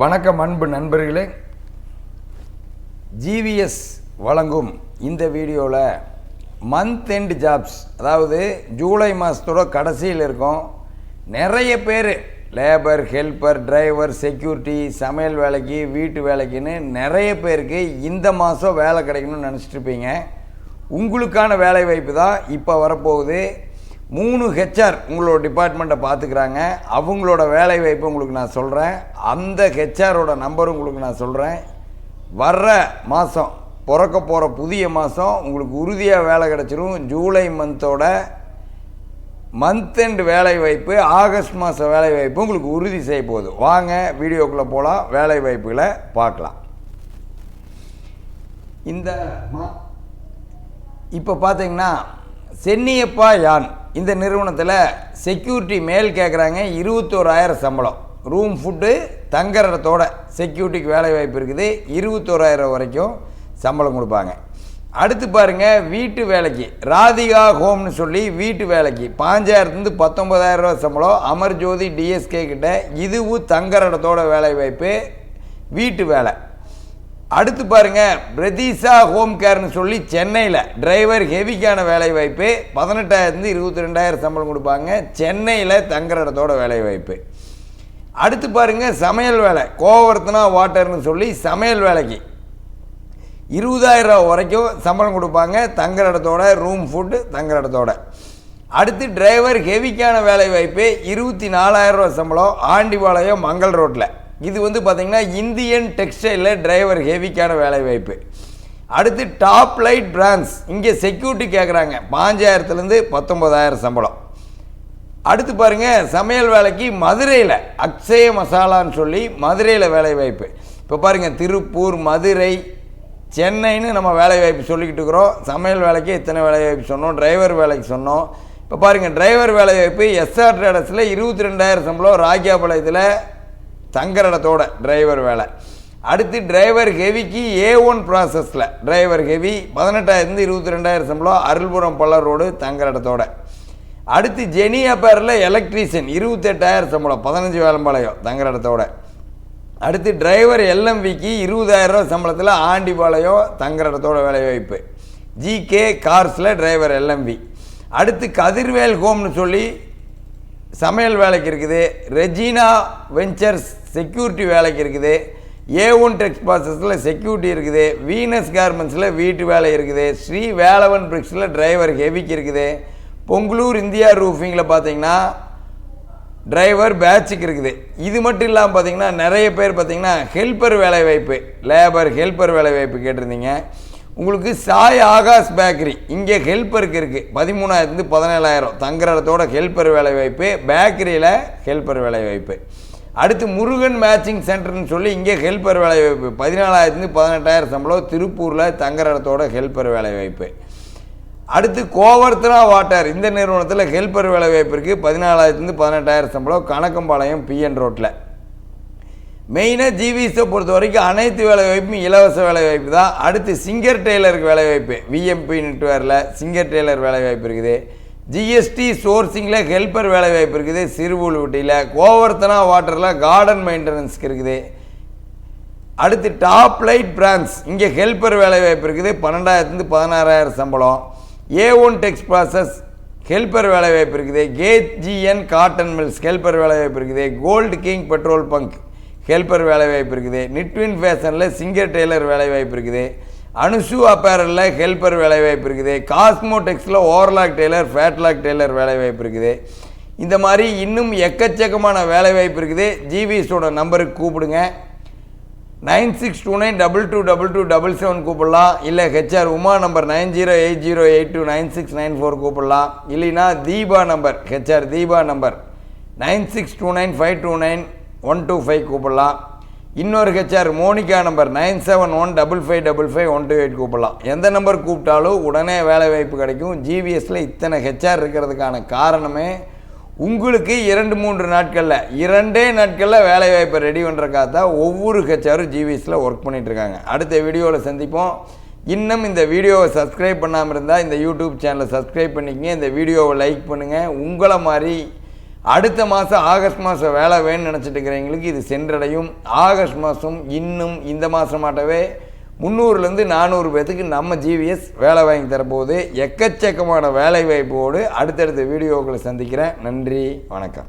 வணக்கம் அன்பு நண்பர்களே. ஜிவிஎஸ் வழங்கும் இந்த வீடியோவில் மந்த் எண்ட் ஜாப்ஸ் அதாவது ஜூலை மாதத்தோட கடைசியில் இருக்கும் நிறைய பேர் லேபர் ஹெல்ப்பர் டிரைவர் செக்யூரிட்டி சமையல் வேலைக்கு வீட்டு வேலைக்குன்னு நிறைய பேருக்கு இந்த மாதம் வேலை கிடைக்கணும்னு நினச்சிட்ருப்பீங்க உங்களுக்கான வேலை வாய்ப்பு தான் இப்போ வரப்போகுது. மூணு ஹெச்ஆர் உங்களோட டிபார்ட்மெண்ட்டை பார்த்துக்கிறாங்க அவங்களோட வேலை வாய்ப்பு உங்களுக்கு நான் சொல்கிறேன் அந்த ஹெச்ஆரோட நம்பர் உங்களுக்கு நான் சொல்கிறேன் வர்ற மாதம் பிறக்க போகிற புதிய மாதம் உங்களுக்கு உறுதியாக வேலை கிடச்சிரும். ஜூலை மந்தோட மந்த் எண்ட் வேலை வாய்ப்பு ஆகஸ்ட் மாதம் வேலை வாய்ப்பு உங்களுக்கு உறுதி செய்ய போகுது. வாங்க வீடியோக்குள்ளே போகலாம் வேலை வாய்ப்புகளை பார்க்கலாம். இந்த மா இப்போ பார்த்தீங்கன்னா சென்னியப்பா யான்? இந்த நிறுவனத்தில் செக்யூரிட்டி மேல் கேட்குறாங்க இருபத்தோராயிரம் சம்பளம். ரூம் ஃபுட்டு தங்குற இடத்தோட செக்யூரிட்டிக்கு வேலை வாய்ப்பு இருக்குது இருபத்தோராயிரம் வரைக்கும் சம்பளம் கொடுப்பாங்க. அடுத்து பாருங்கள் வீட்டு வேலைக்கு. ராதிகா ஹோம்னு சொல்லி வீட்டு வேலைக்கு. பாஞ்சாயிரத்துலேருந்து பத்தொம்பதாயிரம் ரூபா சம்பளம். அமர்ஜோதி டிஎஸ்கே கிட்ட இதுவும் தங்குற இடத்தோட வேலை வாய்ப்பு வீட்டு வேலை. அடுத்து பாருங்க பிரதீசா ஹோம் கேர்னு சொல்லி சென்னையில் டிரைவர் ஹெவிக்கான வேலை வாய்ப்பு பதினெட்டாயிரத்துலேருந்து இருபத்தி ரெண்டாயிரம் சம்பளம் கொடுப்பாங்க சென்னையில் தங்குற இடத்தோட வேலை வாய்ப்பு அடுத்து பாருங்க சமையல் வேலை கோவர்த்தனா வாட்டர்னு சொல்லி சமையல் வேலைக்கு இருபதாயிரம் ரூபா வரைக்கும் சம்பளம் கொடுப்பாங்க தங்குற இடத்தோட ரூம் ஃபுட்டு தங்குற இடத்தோட. அடுத்து டிரைவர் ஹெவிக்கான வேலை வாய்ப்பு இருபத்தி நாலாயிரம் ரூபா சம்பளம் ஆண்டிபாளையம் மங்கள் ரோட்டில் இது வந்து பார்த்திங்கன்னா இந்தியன் டெக்ஸ்டைலில் டிரைவர் ஹெவிக்கான வேலை வாய்ப்பு அடுத்து டாப் லைட் பிராண்ட்ஸ் இங்கே செக்யூரிட்டி கேட்குறாங்க பாஞ்சாயிரத்துலேருந்து பத்தொம்பதாயிரம் சம்பளம். அடுத்து பாருங்கள் சமையல் வேலைக்கு மதுரையில் அக்ஷய மசாலான்னு சொல்லி மதுரையில் வேலை வாய்ப்பு இப்போ பாருங்கள் திருப்பூர் மதுரை சென்னைன்னு நம்ம வேலை வாய்ப்பு சொல்லிக்கிட்டு இருக்கிறோம். சமையல் வேலைக்கு இத்தனை வேலை வாய்ப்பு சொன்னோம் டிரைவர் வேலைக்கு சொன்னோம். இப்போ பாருங்கள் டிரைவர் வேலை வாய்ப்பு எஸ்ஆர் ட்ரேடர்ஸில் இருபத்தி ரெண்டாயிரம் சம்பளம் ராஜாபாளையத்தில் தங்குற இடத்தோட டிரைவர் வேலை. அடுத்து டிரைவர் ஹெவிக்கு ஏ ஒன் ப்ராசஸில் டிரைவர் ஹெவி பதினெட்டாயிரத்து இருபத்தி ரெண்டாயிரம் சம்பளம் அருள்புரம் பல்லர் ரோடு தங்குற இடத்தோட அடுத்து ஜெனியா அப்பேரில் எலக்ட்ரீஷியன் இருபத்தெட்டாயிரம் சம்பளம் பதினஞ்சு வேலம்பாளையம் தங்குற இடத்தோட அடுத்து டிரைவர் எல்எம்விக்கு இருபதாயிரரூவா சம்பளத்தில் ஆண்டிபாளையம் தங்குற இடத்தோட வேலைவாய்ப்பு ஜிகே கார்ஸில் டிரைவர் எல்எம்வி. அடுத்து கதிர்வேல் ஹோம்னு சொல்லி சமையல் வேலைக்கு இருக்குது. ரெஜினா வெஞ்சர்ஸ் செக்யூரிட்டி வேலைக்கு இருக்குது. ஏ ஒன் டெக்ஸ் ப்ராசஸில் செக்யூரிட்டி இருக்குது. வீனஸ் கார்மெண்ட்ஸில் வீட்டு வேலை இருக்குது. ஸ்ரீ வேலவன் பிரிக்ஸில் டிரைவர் ஹெவிக்கு இருக்குது. பொங்கலூர் இந்தியா ரூஃபிங்கில் பார்த்தீங்கன்னா டிரைவர் பேட்சுக்கு இருக்குது. இது மட்டும் இல்லாமல் பார்த்தீங்கன்னா நிறைய பேர் பார்த்தீங்கன்னா ஹெல்ப்பர் வேலை வாய்ப்பு லேபர் ஹெல்ப்பர் வேலை வாய்ப்பு கேட்டிருந்தீங்க. உங்களுக்கு சாய் ஆகாஷ் பேக்கரி. இங்கே ஹெல்ப்பருக்கு இருக்குது பதிமூணாயிரத்துலேருந்து பதினேழாயிரம். தங்குற இடத்தோட ஹெல்ப்பர் வேலை வாய்ப்பு பேக்கரியில் ஹெல்ப்பர் வேலை வாய்ப்பு. அடுத்து முருகன் மேட்சிங் சென்டர்னு சொல்லி இங்கே ஹெல்ப்பர் வேலை வாய்ப்பு. பதினெட்டாயிரம் சம்பளம் திருப்பூரில் தங்குற இடத்தோட ஹெல்ப்பர் வேலை வாய்ப்பு. அடுத்து கோவர்த்தனா வாட்டர் இந்த நிறுவனத்தில் ஹெல்ப்பர் வேலை வாய்ப்பு இருக்குது பதினாலாயிரத்துலேருந்து பதினெட்டாயிரம் சம்பளம் கணக்கம்பாளையம் பிஎன் ரோட்டில் மெயினாக ஜிவிஸை பொறுத்த வரைக்கும் அனைத்து வேலைவாய்ப்பும் இலவச வேலைவாய்ப்பு தான். அடுத்து சிங்கர் டெய்லருக்கு வேலைவாய்ப்பு. விஎம்பி நெட்வேரில் சிங்கர் டெய்லர் வேலைவாய்ப்பு இருக்குது. ஜிஎஸ்டி சோர்சிங்கில் ஹெல்ப்பர் வேலைவாய்ப்பு இருக்குது. சிறுபுல்வட்டியில் கோவர்த்தனா வாட்டரில் கார்டன் மெயின்டெனன்ஸ்க்கு இருக்குது. அடுத்து டாப் லைட் பிரான்ஸ் இங்கே ஹெல்ப்பர் வேலைவாய்ப்பு இருக்குது. பன்னெண்டாயிரத்துலேருந்து பதினாறாயிரம் சம்பளம். A one Tex process helper வேலைவாய்ப்பு இருக்குது. கேஜிஎன் காட்டன் மில்ஸ் ஹெல்ப்பர் வேலைவாய்ப்பு இருக்குது. Gold king petrol bunk helper வேலை வாய்ப்பு இருக்குது. நிட்வின் ஃபேஷனில் சிங்கர் டெய்லர் வேலை வாய்ப்பு இருக்குது. அனுசு அப்பேரலில் ஹெல்ப்பர் வேலை வாய்ப்பு இருக்குது. காஸ்மோடெக்ஸில் ஓவர்லாக் டெய்லர் ஃபேட்லாக் டெய்லர் வேலை வாய்ப்பு இருக்குது. இந்த மாதிரி இன்னும் எக்கச்சக்கமான வேலை வாய்ப்பு இருக்குது. ஜிவிஎஸோட நம்பருக்கு கூப்பிடுங்க. Nine six two nine double two double two double seven கூப்பிடலாம். இல்லை HR Uma number nine zero eight zero eight two nine six nine four கூப்பிடலாம். இல்லைனா Deepa number HR Deepa number. Nine six two nine five two nine one two five கூப்பிடலாம். இன்னொரு HR Monica number nine seven one double five double five one two eight கூப்பிடலாம். எந்த number கூப்பிட்டாலும் உடனே வேலை வாய்ப்பு கிடைக்கும். ஜிவிஎஸில் இத்தனை ஹெச்ஆர் இருக்கிறதுக்கான காரணமே உங்களுக்கு இரண்டு மூன்று நாட்களில் இரண்டே நாட்களில் வேலை வாய்ப்பை ரெடி பண்ணுறக்காக தான் ஒவ்வொரு ஹெச்ஆரும் ஜிவிஎஸில் ஒர்க் பண்ணிகிட்ருக்காங்க அடுத்த வீடியோவில் சந்திப்போம். இன்னும் இந்த வீடியோவை சப்ஸ்கிரைப் பண்ணாமல் இருந்தால் இந்த யூடியூப் சேனலை சப்ஸ்கிரைப் பண்ணிக்கங்க. இந்த வீடியோவை லைக் பண்ணுங்கள் உங்களை மாதிரி அடுத்த மாதம் ஆகஸ்ட் மாதம் வேலை வேணும்னு நினச்சிட்டு இருக்கிறவங்களுக்கு இது சென்றடையும். ஆகஸ்ட் மாதம் இன்னும் இந்த மாதமாட்டவே முந்நூறுலேருந்து நானூறு பேர்த்துக்கு நம்ம ஜிவிஎஸ் வேலை வாங்கி தரப்போகுது. எக்கச்சக்கமான வேலை வாய்ப்போடு அடுத்தடுத்த வீடியோக்களை சந்திக்கிறேன். நன்றி வணக்கம்.